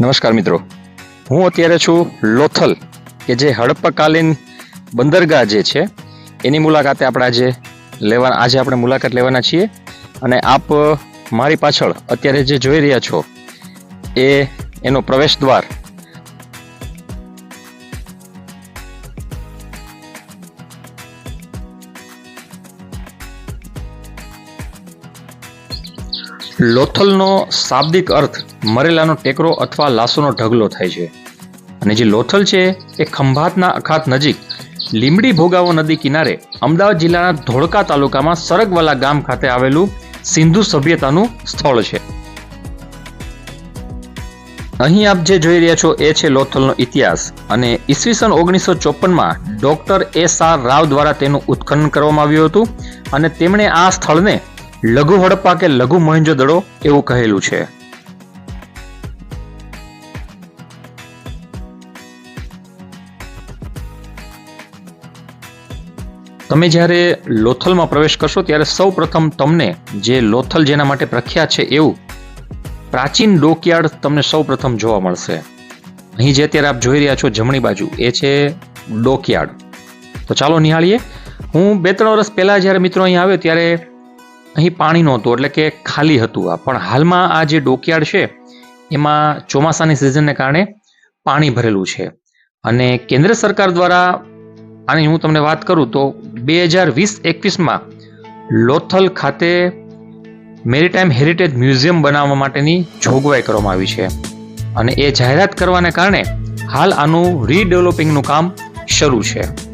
નમસ્કાર મિત્રો. હું અત્યારે છું લોથલ, કે જે હડપ્પાકાલીન બંદરગાહ જે છે, એની મુલાકાતે આપણે આજે લેવા, આજે આપણે મુલાકાત લેવાના છીએ. અને આપ મારી પાછળ અત્યારે જે જોઈ રહ્યા છો, એ એનો પ્રવેશ દ્વાર લોથલનો શાબ્દિક અર્થ મરેલાનો ટેકરો અથવા લાશોનો ઢગલો થાય છે. અને જે લોથલ છે, એ ખંભાતના અખાત નજીક લીમડી ભોગાવો નદી કિનારે અમદાવાદ જિલ્લાના ધોળકા તાલુકામાં સરગવાલા ગામ ખાતે આવેલું સિંધુ સભ્યતાનું સ્થળ છે. અહીં આપ જે જોઈ રહ્યા છો, એ છે લોથલનો ઇતિહાસ અને ઈસવીસન ઓગણીસો ચોપનમાં ડોક્ટર એસ આર રાવ દ્વારા તેનું ઉત્ખનન કરવામાં આવ્યું હતું અને તેમણે આ સ્થળને લઘુ હડપ્પા કે લઘુ મહેંજો દડો એવું કહેલું છે. તમે જ્યારે લોથલમાં પ્રવેશ કરશો ત્યારે સૌ પ્રથમ તમને જે લોથલ જેના માટે પ્રખ્યાત છે એવું પ્રાચીન ડોકયાર્ડ તમને સૌ પ્રથમ જોવા મળશે. અહીં જે અત્યારે આપ જોઈ રહ્યા છો જમણી બાજુ, એ છે ડોકયાર્ડ. તો ચાલો નિહાળીએ. હું બે ત્રણ વર્ષ પહેલા જ્યારે મિત્રો અહીં આવ્યો ત્યારે અહીં પાણી નહોતું, એટલે કે ખાલી હતું આ. પણ હાલમાં આ જે ડોકયાર્ડ છે, એમાં ચોમાસાની સિઝનને કારણે પાણી ભરેલું છે. અને કેન્દ્ર સરકાર દ્વારા આની હું તમને વાત કરું તો બે હજાર વીસ એકવીસમાં લોથલ ખાતે મેરીટાઈમ હેરિટેજ મ્યુઝિયમ બનાવવા માટેની જોગવાઈ કરવામાં આવી છે. અને એ જાહેરાત કરવાને કારણે હાલ આનું રીડેવલપિંગનું કામ શરૂ છે.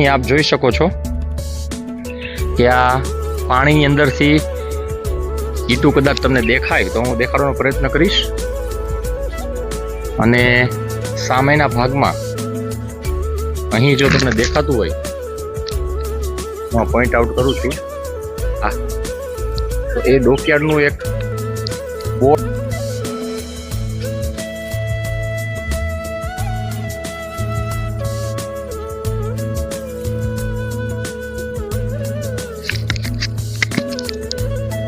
અહીં આપ જોઈ શકો છો કે આ પાણીની અંદરથી ઈટું કદાચ તમને દેખાય તો હું દેખાડવાનો પ્રયત્ન કરીશ. અને સામેના ભાગમાં અહીં જો તમને દેખાતું હોય, હું પોઈન્ટ આઉટ કરું છું. આ, તો એ ડોકયાર્ડનું એક બોર્ડ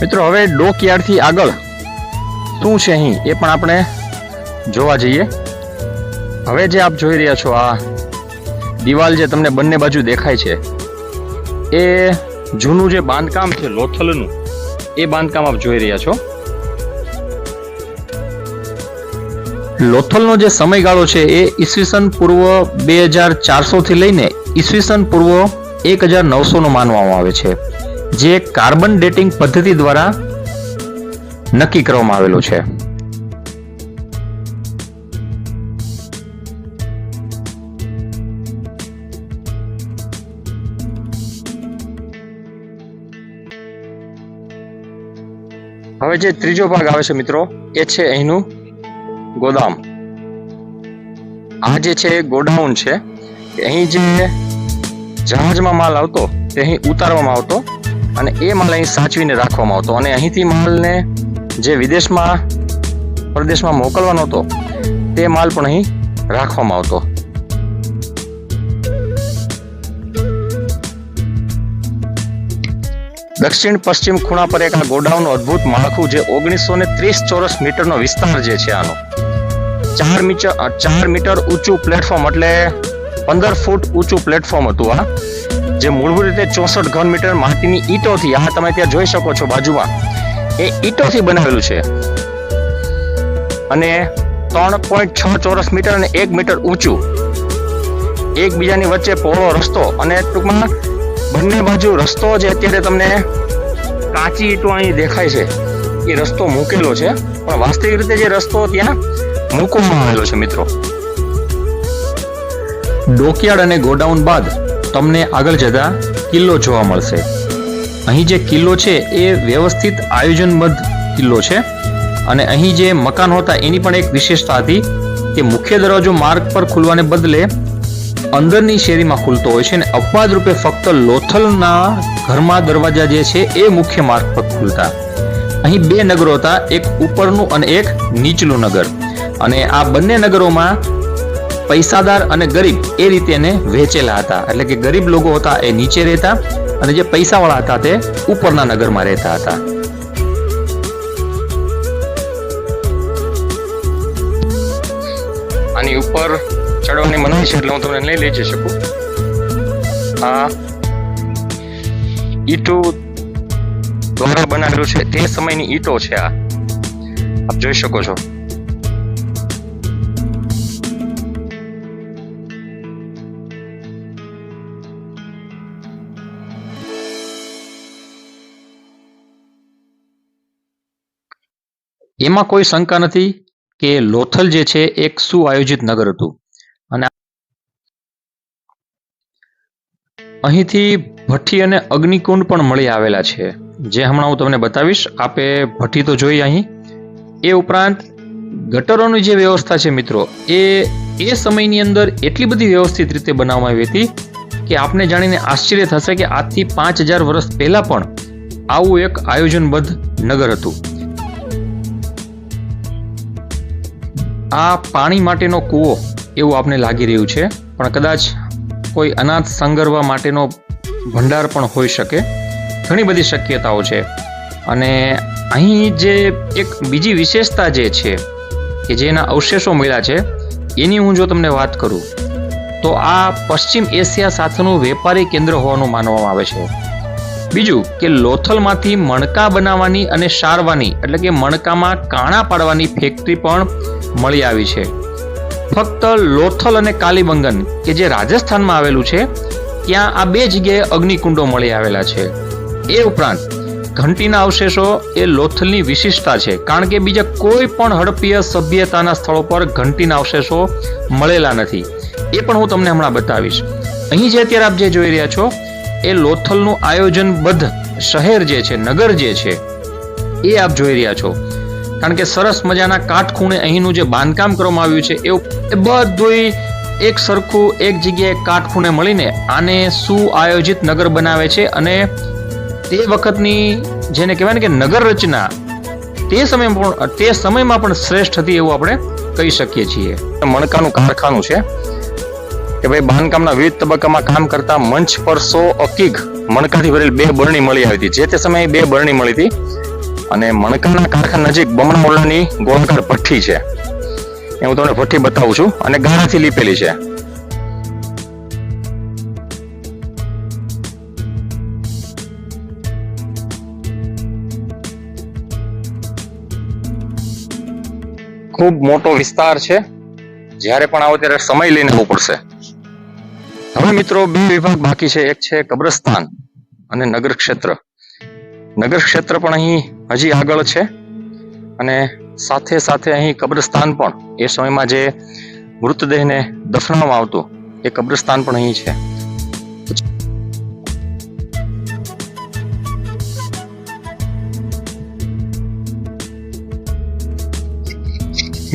મિત્રો, હવે ડોકયાર્ડથી આગળ શું છે અહીં એ પણ આપણે જોવા જઈએ. હવે જે આપ જોઈ રહ્યા છો, આ દિવાલ જે તમને બંને બાજુ દેખાય છે, એ જૂનું જે બાંધકામ છે, લોથલનું, એ બાંધકામ આપ જોઈ રહ્યા છો. લોથલનો જે સમયગાળો છે, એ ઈસવીસન પૂર્વ બે હજાર ચારસો થી લઈને ઈસવીસન પૂર્વ એક હજાર નવસો નો માનવામાં આવે છે. જે કાર્બન ડેટિંગ પદ્ધતિ દ્વારા નક્કી કરવામાં આવેલું છે. હવે જે ત્રીજો ભાગ આવે છે મિત્રો, એ છે અહીંનું ગોદામ. આ જે છે ગોડાઉન છે અહીં જે જહાજમાં માલ આવતો તે અહીં ઉતારવામાં આવતો અને એ માલ અહીં સાચવીને રાખવામાં આવતો. અને અહીંથી માલને જે વિદેશમાં, પ્રદેશમાં મોકલવાનો હતો, તે માલ પણ અહીં રાખવામાં આવતો. દક્ષિણ પશ્ચિમ ખૂણા પર એક આ ગોડાઉનનું અદ્ભુત માળખું જે ઓગણીસો ને ત્રીસ ચોરસ મીટરનો વિસ્તાર જે છે આનો. ચાર મીટર ચાર મીટર ઊંચું પ્લેટફોર્મ એટલે પંદર ફૂટ ઊંચું પ્લેટફોર્મ હતું આ. જે મૂળભૂત રીતે ચોસઠ ઘન મીટર માટીની ઈંટોથી આ તમે ત્યાં જોઈ શકો છો બાજુમાં, એ ઈંટોથી બનાવેલું છે. અને ત્રણ પોઈન્ટ છ ચોરસ મીટર અને એક મીટર ઊંચું. એકબીજાની વચ્ચે પહોળો રસ્તો અને ટૂંકમાં બંને બાજુ રસ્તો જે અત્યારે તમને કાચી ઈંટો અહીં દેખાય છે, એ રસ્તો મૂકેલો છે. પણ વાસ્તવિક રીતે જે રસ્તો ત્યાં મૂકવામાં આવેલો છે, મિત્રો. ડોકયાર્ડ અને ગોડાઉન બાદ તમને આગળ જતા કિલ્લો જોવા મળશે. અહીં જે કિલ્લો છે, એ વ્યવસ્થિત આયોજનબદ્ધ કિલ્લો છે અને અહીં જે મકાનો હતા, એની પણ એક વિશેષતા હતી કે મુખ્ય દરવાજો માર્ગ પર ખુલવાને બદલે અંદરની શેરીમાં ખુલતો હોય છે અને અપવાદ રૂપે ફક્ત લોથલના ઘરમાં દરવાજા જે છે, એ મુખ્ય માર્ગ પર ખુલતા. અહીં બે નગરો હતા, એક ઉપરનું અને એક નીચલું નગર. અને આ બંને નગરોમાં પૈસાદાર અને ગરીબ એ રીતે એને વહેંચેલા હતા. એટલે કે ગરીબ લોકો હતા એ નીચે રહેતા અને જે પૈસાવાળા હતા તે ઉપરના નગરમાં રહેતા હતા. આની ઉપર ચડવાની મનાઈ છે એટલે હું તમને લઈ લઈ જઈ શકું. આ ઈટો દ્વારા બનાવેલું છે. તે સમયની ઈટો છે આ. આપ જોઈ શકો છો. એમાં કોઈ શંકા નથી કે લોથલ જે છે એક સુઆયોજિત નગર હતું. અને અહીંથી ભઠ્ઠી અને અગ્નિકુંડ પણ મળી આવેલા છે. જે હમણાં હું તમને બતાવીશ, આપે ભઠ્ઠી તો જોઈ અહીં. એ ઉપરાંત ગટરોની જે વ્યવસ્થા છે મિત્રો, એ એ સમયની અંદર એટલી બધી વ્યવસ્થિત રીતે બનાવવામાં આવી હતી કે આપને જાણીને આશ્ચર્ય થશે કે આજથી પાંચ હજાર વર્ષ પહેલા પણ આવું એક આયોજનબદ્ધ નગર હતું. આ પાણી માટેનો કૂવો એવું આપને લાગી રહ્યું છે, પણ કદાચ કોઈ અનાજ સંગરવા માટેનો ભંડાર પણ હોઈ શકે. ઘણી બધી શક્યતાઓ છે. અને અહીં જે એક બીજી વિશેષતા જે છે, કે જેના અવશેષો મળ્યા છે, એની હું જો તમને વાત કરું, તો આ પશ્ચિમ એશિયા સાથેનું વેપારી કેન્દ્ર હોવાનું માનવામાં આવે છે. બીજું કે લોથલમાંથી મણકા બનાવવાની અને સારવાની, એટલે કે મણકામાં કાણા પાડવાની ફેક્ટરી પણ મળી આવી છે. ફક્ત લોથલ અને કાલીબંગન, કે જે રાજસ્થાનમાં આવેલું છે, ત્યાં આ બે જગ્યાએ અગ્નિકુંડો મળી આવેલા છે. એ ઉપરાંત, ઘંટીના અવશેષો એ લોથલની વિશિષ્ટતા છે, કારણ કે બીજા કોઈ પણ હડપ્પીય સભ્યતાના સ્થળો પર ઘંટીના અવશેષો મળેલા નથી. એ પણ હું તમને હમણાં બતાવીશ. અહીં જે અત્યારે આપ જે જોઈ રહ્યા છો, એ લોથલનું આયોજનબદ્ધ શહેર જે છે, નગર જે છે, એ આપ જોઈ રહ્યા છો. કારણ કે સરસ મજાના કાટખૂણે અહીંનું જે બાંધકામ કરવામાં આવ્યું છે, એવું એ એક સરખું એક જગ્યાએ કાટખૂણે મળીને આને સુઆયોજિત નગર બનાવે છે અને તે વખતની જેને કહેવાય ને કે નગર રચના તે સમય પણ, તે સમયમાં પણ શ્રેષ્ઠ હતી એવું આપણે કહી શકીએ છીએ. મણકાનું કારખાનું છે કે ભાઈ બાંધકામના વિવિધ તબક્કામાં કામ કરતા મંચ પર સો અકીક મણકાથી ભરેલ બે બરણી મળી આવી હતી. જે તે સમયે બે બરણી મળી હતી. અને મણકાના કારખાના નજીક બમણ મોલાની ગોળાકાર ભઠ્ઠી છે. એ હું તમને ભઠ્ઠી બતાવું છું અને ગાળાથી લીપેલી છે. ખૂબ મોટો વિસ્તાર છે. જ્યારે પણ આવો ત્યારે સમય લઈને આવવું પડશે. હવે મિત્રો બે વિભાગ બાકી છે. એક છે કબ્રસ્તાન અને નગર ક્ષેત્ર નગર ક્ષેત્ર પણ અહીં હજી આગળ છે. અને સાથે સાથે અહીં કબ્રસ્તાન પણ, એ સમયમાં જે મૃતદેહને દફનાવવામાં આવતું, એ કબ્રસ્તાન પણ અહીં છે.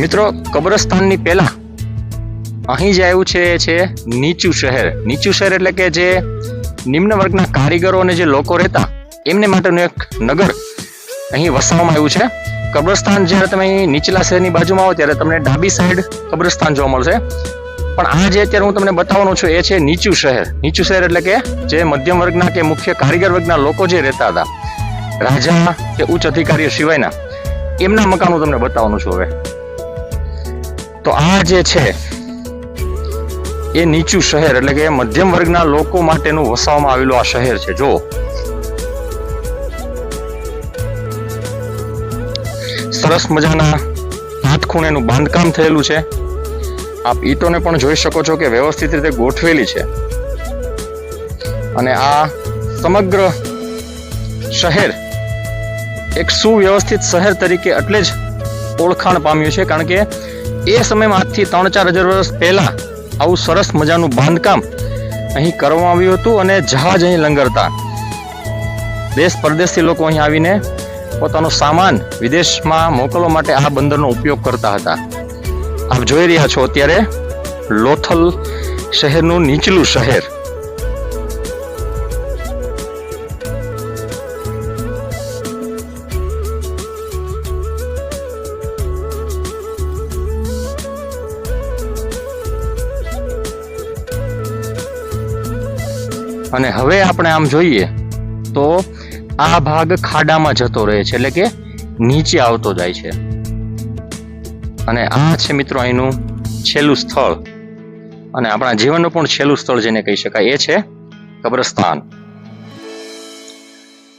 મિત્રો, કબ્રસ્તાનની પહેલા અહીં જે આવ્યું છે એ છે નીચું શહેર. નીચું શહેર એટલે કે જે નિમ્ન વર્ગના કારીગરો અને જે લોકો રહેતા, એમને માટેનું એક નગર અહીં વસાવવામાં આવ્યું છે. કબ્રસ્તાન જ્યારે તમે નીચલા શહેરની બાજુમાં આવો ત્યારે તમને ડાબી સાઈડ કબ્રસ્તાન જોવા મળશે. પણ આ જે અત્યારે હું તમને બતાવવાનું છું, એ છે નીચું શહેર. નીચું શહેર એટલે કે જે મધ્યમ વર્ગના કે મુખ્ય કારીગર વર્ગના લોકો જે રહેતા હતા. રાજા કે ઉચ્ચ અધિકારીઓ સિવાયના. એમના મકાનો તમને બતાવવાનું છું હવે. તો આ જે છે, એ નીચું શહેર એટલે કે મધ્યમ વર્ગના લોકો માટેનું વસાવવામાં આવેલું આ શહેર છે. જો સરસ મજાના હાથખૂણેનું બાંધકામ થયેલું છે. આપ ઈટોને પણ જોઈ શકો છો કે વ્યવસ્થિત રીતે ગોઠવેલી છે. અને આ સમગ્ર શહેર એક સુવ્યવસ્થિત શહેર તરીકે એટલે જ ઓળખાણ પામ્યું છે, કારણ કે એ સમયમાં આજથી ત્રણ ચાર હજાર વર્ષ પહેલા આવું સરસ મજાનું બાંધકામ અહીં કરવામાં આવ્યું હતું અને જહાજ અહીં લંગરતા. દેશ પરદેશથી લોકો અહીં આવીને પોતાનો સામાન વિદેશમાં મોકલવા માટે આ બંદરનો ઉપયોગ કરતા હતા. આપ જોઈ રહ્યા છો અત્યારે લોથલ શહેરનું નીચલું શહેર. અને હવે આપણે આમ જોઈએ આ ભાગ ખાડામાં જતો રહે છે, એટલે કે નીચે આવતો જાય છે. અને આ છે મિત્રો અહીંનું છેલ્લું સ્થળ. અને આપણા જીવનનું પણ છેલ્લું સ્થળ જેને કહી શકાય, એ છે કબ્રસ્તાન.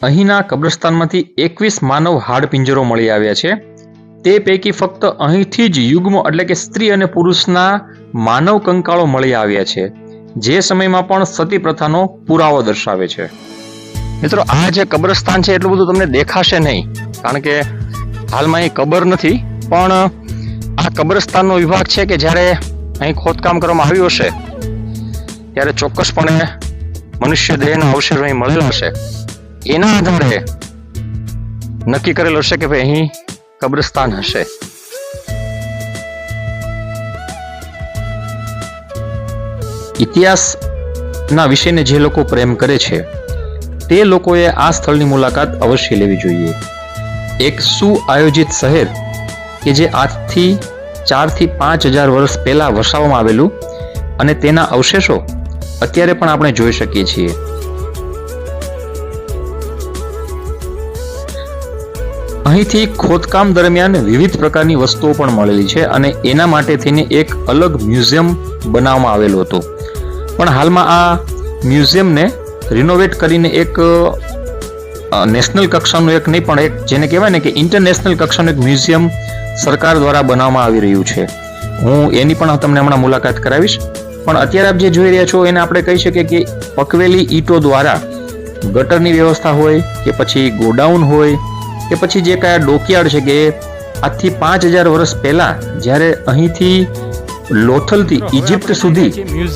અહીંના કબ્રસ્તાનમાંથી એકવીસ માનવ હાડપિંજરો મળી આવ્યા છે. તે પૈકી ફક્ત અહીંથી જ યુગ્મ એટલે કે સ્ત્રી અને પુરુષના માનવ કંકાળો મળી આવ્યા છે, જે સમયમાં પણ સતી પ્રથાનો પુરાવો દર્શાવે છે. મિત્રો, આ જે કબ્રસ્તાન છે એટલું બધું તમને દેખાશે નહીં, કારણ કે હાલમાં અહીં કબર નથી, પણ આ કબ્રસ્તાનનો વિભાગ છે કે જ્યારે અહીં ખોદકામ કરવામાં આવ્યું હશે, ત્યારે ચોક્કસપણે મનુષ્ય દેહના અવશેષો અહીં મળેલા હશે. એના આધારે નક્કી કરેલું હશે કે ભાઈ અહીં કબ્રસ્તાન હશે. ઇતિહાસના વિષયને જે લોકો પ્રેમ કરે છે તે લોકોએ આ સ્થળની મુલાકાત અવશ્ય લેવી જોઈએ. એક સુઆયોજિત શહેર કે જે આજથી ચારથી પાંચ હજાર વર્ષ પહેલાં વસાવવામાં આવેલું અને તેના અવશેષો અત્યારે પણ આપણે જોઈ શકીએ છીએ. અહીંથી ખોદકામ દરમિયાન વિવિધ પ્રકારની વસ્તુઓ પણ મળેલી છે અને એના માટે થઈને એક અલગ મ્યુઝિયમ બનાવવામાં આવેલું હતું. પણ હાલમાં આ મ્યુઝિયમને રિનોવેટ કરીને એક નેશનલ કક્ષાનું એક નહીં પણ એક જેને કહેવાય ને કે ઇન્ટરનેશનલ કક્ષાનું એક મ્યુઝિયમ સરકાર દ્વારા બનાવવામાં આવી રહ્યું છે. હું એની પણ તમને હમણાં મુલાકાત કરાવીશ. પણ અત્યારે આપ જે જોઈ રહ્યા છો એને આપણે કહી શકીએ કે પકવેલી ઈંટો દ્વારા ગટરની વ્યવસ્થા હોય કે પછી ગોડાઉન હોય કે પછી જે કયા ડોકયાર્ડ છે કે આજથી પાંચ હજાર વર્ષ પહેલા જ્યારે અહીંથી લોથલથી ઇજિપ્ત સુધી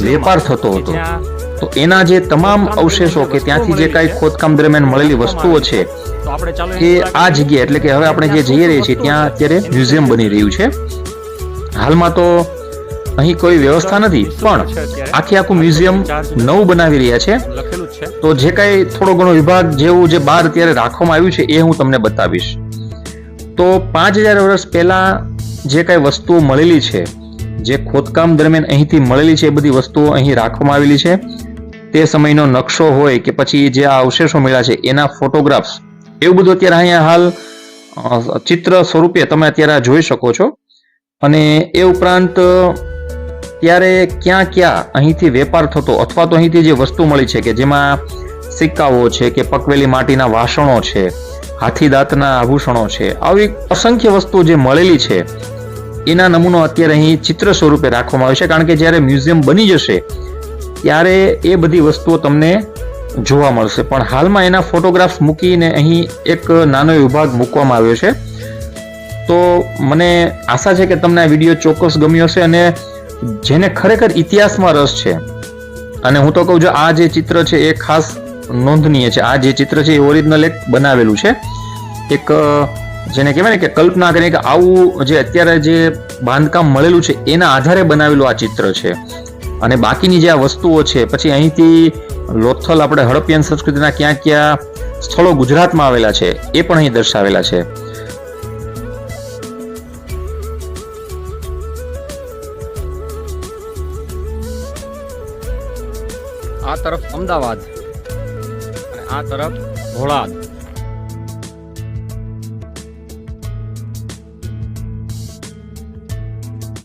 વેપાર થતો હતો. તો એના જે તમામ અવશેષો કે ત્યાંથી જે કાંઈ ખોદકામ દરમિયાન મળેલી વસ્તુઓ છે એ આ જગ્યા એટલે કે હવે આપણે જે જઈ રહીએ છીએ ત્યાં અત્યારે મ્યુઝિયમ બની રહ્યું છે. હાલમાં તો અહીં કોઈ વ્યવસ્થા નથી પણ આખે આખું મ્યુઝિયમ નવું બનાવી રહ્યા છે. તો જે કાંઈ થોડો ઘણો વિભાગ જેવું જે બહાર અત્યારે રાખવામાં આવ્યું છે એ હું તમને બતાવીશ. તો પાંચ હજાર વર્ષ પહેલા જે કાંઈ વસ્તુઓ મળેલી છે જે ખોદકામ દરમિયાન અહીંથી મળેલી છે એ બધી વસ્તુઓ અહીં રાખવામાં આવેલી છે. તે સમયનો નકશો હોય કે પછી જે આ અવશેષો મળ્યા છે, એના ફોટોગ્રાફ્સ. એવું બધું અત્યારે અહીંયા હાલ ચિત્ર સ્વરૂપે તમે અત્યારે જોઈ શકો છો. અને એ ઉપરાંત, ત્યારે ક્યાં ક્યાં અહીંથી વેપાર થતો અથવા તો અહીંથી જે વસ્તુ મળી છે કે જેમાં સિક્કાઓ છે કે પકવેલી માટીના વાસણો છે, હાથી દાંતના આભૂષણો છે, આવી અસંખ્ય વસ્તુઓ જે મળેલી છે, એના નમૂનો અત્યારે અહીં ચિત્ર સ્વરૂપે રાખવામાં આવે છે. કારણ કે જ્યારે મ્યુઝિયમ બની જશે ત્યારે એ બધી વસ્તુઓ તમને જોવા મળશે. પણ હાલમાં એના ફોટોગ્રાફ્સ મૂકીને અહીં એક નાનો વિભાગ મૂકવામાં આવ્યો છે. તો મને આશા છે કે તમને આ વીડિયો ચોક્કસ ગમ્યો હશે અને જેને ખરેખર ઇતિહાસમાં રસ છે, અને હું તો કહું છું આ જે ચિત્ર છે એ ખાસ નોંધનીય છે. આ જે ચિત્ર છે એ ઓરિજિનલ એક બનાવેલું છે. એક, જેને કહેવાય ને કે કલ્પના કરીને કે આવું જે અત્યારે જે બાંધકામ મળેલું છે એના આધારે બનાવેલું આ ચિત્ર છે. અને બાકીની જે આ વસ્તુઓ છે, પછી અહીંથી લોથલ આપણે હડપ્પિયન સંસ્કૃતિના ક્યાં ક્યાં સ્થળો ગુજરાતમાં આવેલા છે, એ પણ અહીં દર્શાવેલા છે. આ તરફ અમદાવાદ આ તરફ ભોળાદ.